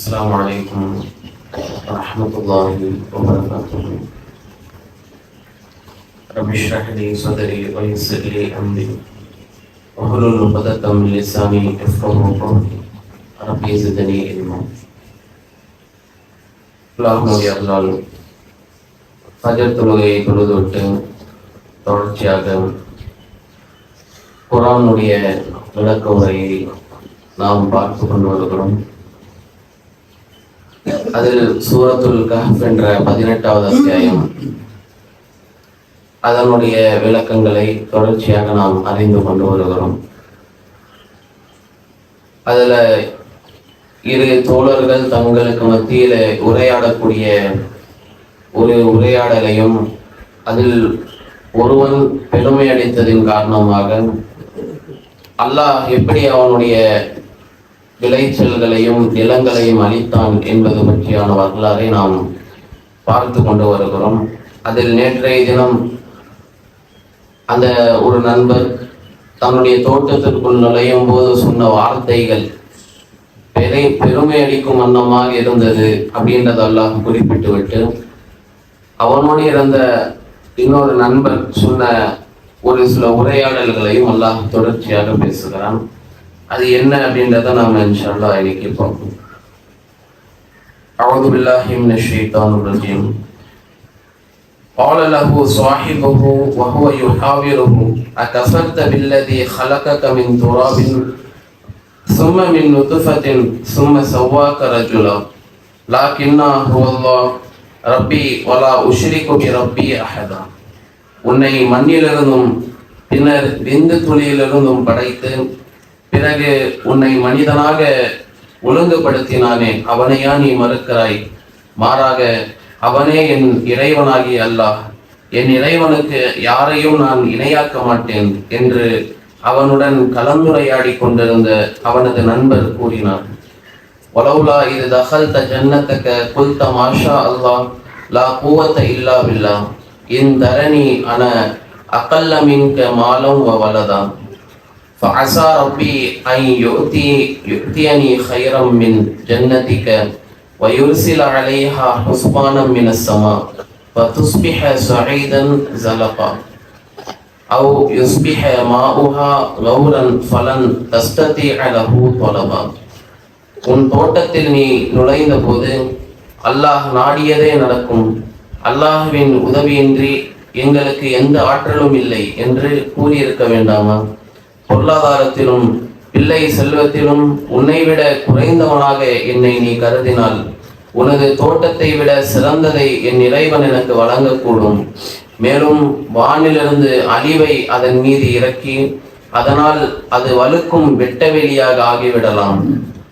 السلام عليكم ورحمة الله وبركاته رب اشرح لي صدري ويسر لي أمري واحلل عقدة من لساني يفقهوا قولي ربي زدني علما அல்லாஹ்வுடைய அருளால் ஃபஜர் தொழுகையை தொழுதுவிட்டு தொடர்ச்சியாக குரானுடைய விளக்க உரையை நாம் பார்த்து கொண்டு வருகிறோம் அதில் சூரத்துல் கஹப் என்ற பதினெட்டாவது அத்தியாயம். அதனுடைய விளக்கங்களை தொடர்ச்சியாக நாம் அறிந்து கொண்டு வருகிறோம். அதுல இரு தோழர்கள் தங்களுக்கு மத்தியில உரையாடக்கூடிய ஒரு உரையாடலையும் அதில் ஒருவன் பெருமை அடைத்ததின் காரணமாக அல்லாஹ் எப்படி அவனுடைய விளைச்சல்களையும் நிலங்களையும் அளித்தான் என்பது பற்றியான வரலாறை நாம் பார்த்து கொண்டு வருகிறோம். அதில் நேற்றைய தினம் அந்த ஒரு நண்பர் தன்னுடைய தோட்டத்திற்குள் நுழையும் போது சொன்ன வார்த்தைகள் பெரிய பெருமை அளிக்கும் வண்ணமாக இருந்தது அப்படின்றதெல்லாம் குறிப்பிட்டு விட்டு அவனோடு இருந்த இன்னொரு நண்பர் சொன்ன ஒரு சில உரையாடல்களையும் அல்லாஹ் தொடர்ச்சியாக பேசுகிறான். அது என்ன அப்படின்றத நாம இன்ஷால்லா இன்னைக்கு பார்ப்போம் أعوذ بالله من الشيطان الرجيم قال له صاحبه وهو يحاوره أكفرت بالذي خلقك من تراب ثم من نطفة ثم سواك رجلا لكن هو الله ربي ولا أشرك بربي أحدا உன்னை மண்ணிலிருந்தும் பின்னர் விந்து துளியிலிருந்தும் படைத்து பிறகு உன்னை மனிதனாக ஒழுங்குபடுத்தினானே அவனையா நீ மறுக்கிறாய்? மாறாக அவனே என் இறைவனாகி அல்லாஹ். என் இறைவனுக்கு யாரையும் நான் இணையாக்க மாட்டேன் என்று அவனுடன் கலந்துரையாடி கொண்டிருந்த அவனது நண்பர் கூறினார். ஒலவுலா இது தகல்த ஜன்னத்தக்க குல்த மாஷா அல்லாஹ் லா கூவத்த இல்லா பில்லா. இன் தரணி அன அகல்ல மின்க மாலம் வலதான் فعسى ربي أن يؤتي يؤتيني خيرا من جنتك ويرسل عليها حسبانا من السماء فتصبح سعيدا زلقا أو يصبح ماؤها غورا فلن تستطيع له طلبا உன் தோட்டத்தில் நீ நுழைந்த போது அல்லாஹ் நாடியதே நடக்கும் அல்லாஹ்வின் உதவியின்றி எங்களுக்கு எந்த ஆற்றலும் இல்லை என்று கூறியிருக்க வேண்டாமா பொருளாதாரத்திலும் பிள்ளை செல்வத்திலும் உன்னை விட குறைந்தவனாக என்னை நீ கருதினால் உனது தோட்டத்தை விட சிறந்ததை என் இறைவன் எனக்கு வழங்கக்கூடும். மேலும் வானிலிருந்து அழிவை அதன் மீது இறக்கி அதனால் அது வலுக்கும் வெட்டவெளியாக ஆகிவிடலாம்.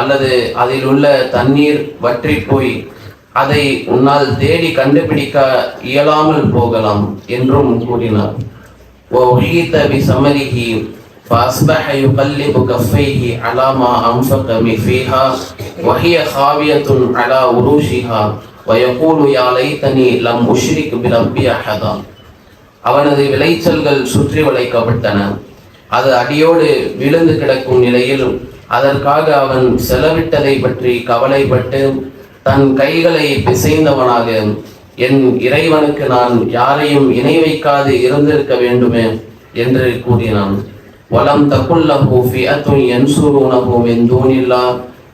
அல்லது அதில் உள்ள தண்ணீர் வற்றி போய் அதை உன்னால் தேடி கண்டுபிடிக்க இயலாமல் போகலாம் என்றும் கூறினார். ஓ ஒழித்த சம்மதிகி فأصبح يقلب كفيه على ما أنفق فيها وهي خاوية على عروشها ويقول يا ليتني لم أشرك بربي أحدا அவனது விளைச்சல்கள் சுற்றி வளைக்கப்பட்டன அது அடியோடு விழுந்து கிடக்கும் நிலையில் அதற்காக அவன் செலவிட்டதை பற்றி கவலைப்பட்டு தன் கைகளை பிசைந்தவனாக என் இறைவனுக்கு நான் யாரையும் இணை வைக்காது இருந்திருக்க வேண்டுமே என்று கூறினான் ولم تكن له فئة ينصرونه من دون الله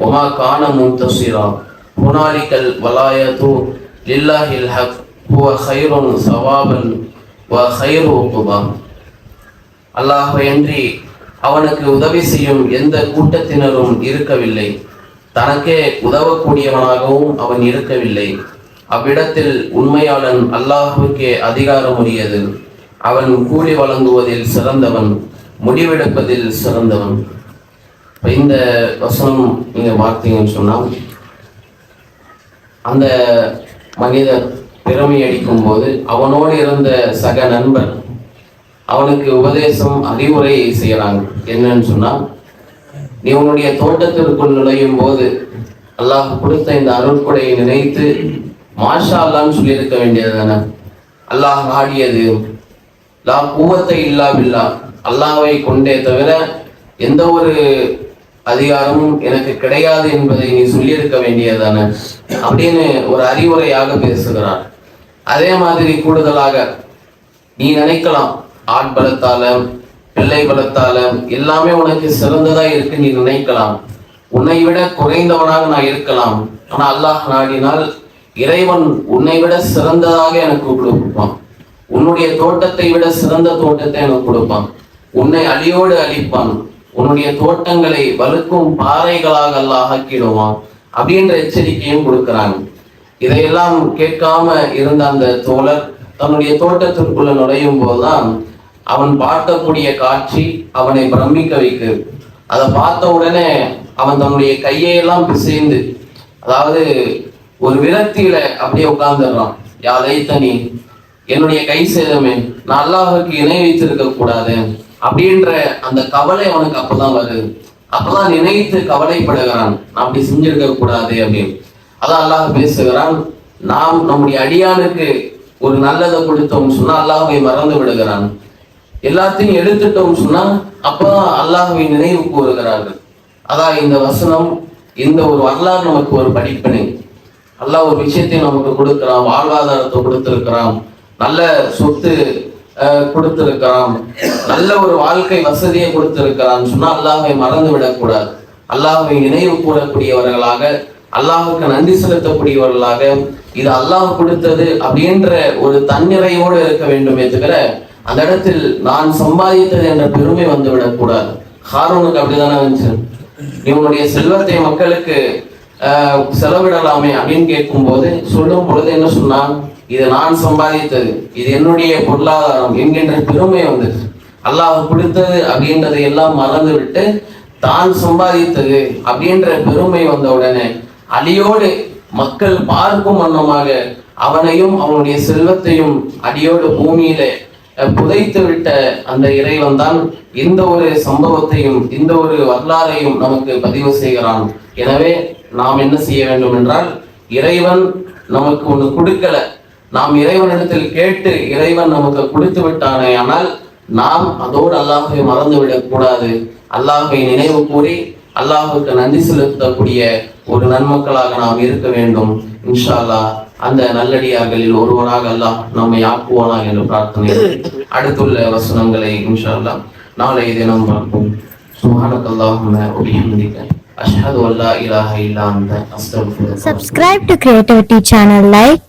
وما كان منتصرا. هنالك الولاية لله الحق هو خير ثوابا وخير عقبا. அல்லாஹையன்றி அவனுக்கு உதவி செய்யும் எந்த கூட்டத்தினரும் இருக்கவில்லை. தனக்கே உதவக்கூடியவனாகவும் அவன் இருக்கவில்லை. அவ்விடத்தில் உண்மையாளன் அல்லாஹுக்கே அதிகாரம் உரியது அவன் கூலி வழங்குவதில் சிறந்தவன். முடிவெடுப்பதில் சிறந்தவன். இப்போ இந்த வசனம் நீங்கள் பார்த்தீங்கன்னு சொன்னா அந்த மனிதர் திறமை அடிக்கும் போது அவனோடு இருந்த சக நண்பர் அவனுக்கு உபதேசம் அறிவுரை செய்யறாங்க என்னன்னு சொன்னால் நீ உன்னுடைய தோட்டத்திற்குள் நுழையும் போது அல்லாஹ் கொடுத்த இந்த அருட்கொடையை நினைத்து மாஷா அல்லான்னு சொல்லியிருக்க வேண்டியது தானே அல்லாஹ் ஆடியது லா கூவத்தை இல்லா பில்லா அல்லாவை கொண்டே தவிர எந்த ஒரு அதிகாரமும் எனக்கு கிடையாது என்பதை நீ சொல்லியிருக்க வேண்டியதானே அப்படின்னு ஒரு அறிவுரையாக பேசுகிறார். அதே மாதிரி கூடுதலாக நீ நினைக்கலாம் ஆண் பலத்தால பிள்ளை பலத்தால எல்லாமே உனக்கு சிறந்ததா இருக்கு நீ நினைக்கலாம். உன்னை விட குறைந்தவனாக நான் இருக்கலாம். ஆனா அல்லாஹ் நாடினால் இறைவன் உன்னை விட சிறந்ததாக எனக்கு கொடுப்பான். உன்னுடைய தோட்டத்தை விட சிறந்த தோட்டத்தை எனக்கு கொடுப்பான். உன்னை அழியோடு அழிப்பான். உன்னுடைய தோட்டங்களை வலுக்கும் பாறைகளாக அல்லாஹ் ஆக்கிடுவான். அப்படின்ற எச்சரிக்கையும் கொடுக்கிறாங்க இதையெல்லாம் கேட்காம இருந்த அந்த தோழர் தன்னுடைய தோட்டத்திற்குள்ள நுழையும் போதுதான் அவன் பார்க்கக்கூடிய காட்சி அவனை பிரமிக்க வைக்கு. அதை பார்த்த உடனே அவன் தன்னுடைய கையையெல்லாம் பிசைந்து அதாவது ஒரு விரக்தியில அப்படியே உட்கார்ந்துடுறான். யாதை தனி என்னுடைய கை சேதமே நான் அல்லாஹ்வுக்கு இணை வைத்திருக்க கூடாது அப்படின்ற அந்த கவலை அவனுக்கு அப்பதான் வருது. அப்பதான் நினைத்து கவலைப்படுகிறான். அப்படி செஞ்சிருக்க கூடாது அப்படின்னு. அதான் அல்லாஹ் பேசுகிறான் நாம் நம்முடைய அடியானுக்கு ஒரு நல்லதை கொடுத்தோம் சொன்னா அல்லாஹ்வை மறந்து விடுகிறான். எல்லாத்தையும் எடுத்துட்டோம் சொன்னா அப்பதான் அல்லாஹுவை நினைவு கூறுகிறார்கள். அதான் இந்த வசனம் இந்த ஒரு வரலாறு நமக்கு ஒரு படிப்பினை. அல்லாஹ் ஒரு விஷயத்தை நமக்கு கொடுக்கிறான் வாழ்வாதாரத்தை கொடுத்திருக்கிறான். நல்ல சொத்து கொடுத்திருக்கிறான். நல்ல ஒரு வாழ்க்கை வசதியை கொடுத்திருக்கிறான். சொன்னா அல்லாஹை மறந்து விடக்கூடாது அல்லாஹை நினைவு கூறக்கூடியவர்களாக அல்லாஹுக்கு நன்றி செலுத்தக்கூடியவர்களாக இது அல்லாஹ் கொடுத்தது அப்படின்ற ஒரு தன்னிறைவோடு இருக்க வேண்டுமே தவிர அந்த இடத்தில் நான் சம்பாதித்தது என்ற பெருமை வந்து விடக்கூடாது ஹாரூனுக்கு அப்படிதானே வந்துச்சு? இவனுடைய செல்வத்தை மக்களுக்கு ஆஹ், செலவிடலாமே அப்படின்னு கேட்கும் போது சொல்லும் பொழுது என்ன சொன்னான்? இது நான் சம்பாதித்தது. இது என்னுடைய பொருளாதாரம் என்கின்ற பெருமை வந்துச்சு அல்லாஹ் கொடுத்தது அப்படின்றதை எல்லாம் மறந்து விட்டு தான் சம்பாதித்தது அப்படின்ற பெருமை வந்த உடனே அடியோடு மக்கள் பார்க்கும் வண்ணமாக அவனையும் அவனுடைய செல்வத்தையும் அடியோடு பூமியில புதைத்து விட்ட அந்த இறைவன் தான் இந்த ஒரு சம்பவத்தையும் இந்த ஒரு வரலாறையும் நமக்கு பதிவு செய்கிறான். எனவே நாம் என்ன செய்ய வேண்டும் என்றால் இறைவன் நமக்கு ஒன்று கொடுக்கல. நாம் இறைவனிடத்தில் கேட்டு இறைவன் நமக்கு கொடுத்து விட்டானே ஆனால் நாம் அதோடு அல்லாஹை மறந்து விடக்கூடாது. அல்லாஹை நினைவு கூறி அல்லாஹுக்கு நன்றி செலுத்தக்கூடிய ஒரு நன்மக்களாக நாம் இருக்க வேண்டும். இன்ஷா அல்லாஹ் அந்த நல்லடியார்களில் ஒருவராக அல்லாஹ் நம்மை ஆக்குவானா என்று பிரார்த்தனை அடுத்துள்ள வசனங்களை இன்ஷா அல்லாஹ் நாளை தினம் பார்ப்போம். சுப்ஹானக அல்லாஹும்ம வ அஷ்ஹது அன் லா இல்லா அந்த Subscribe to Creativity channel, like,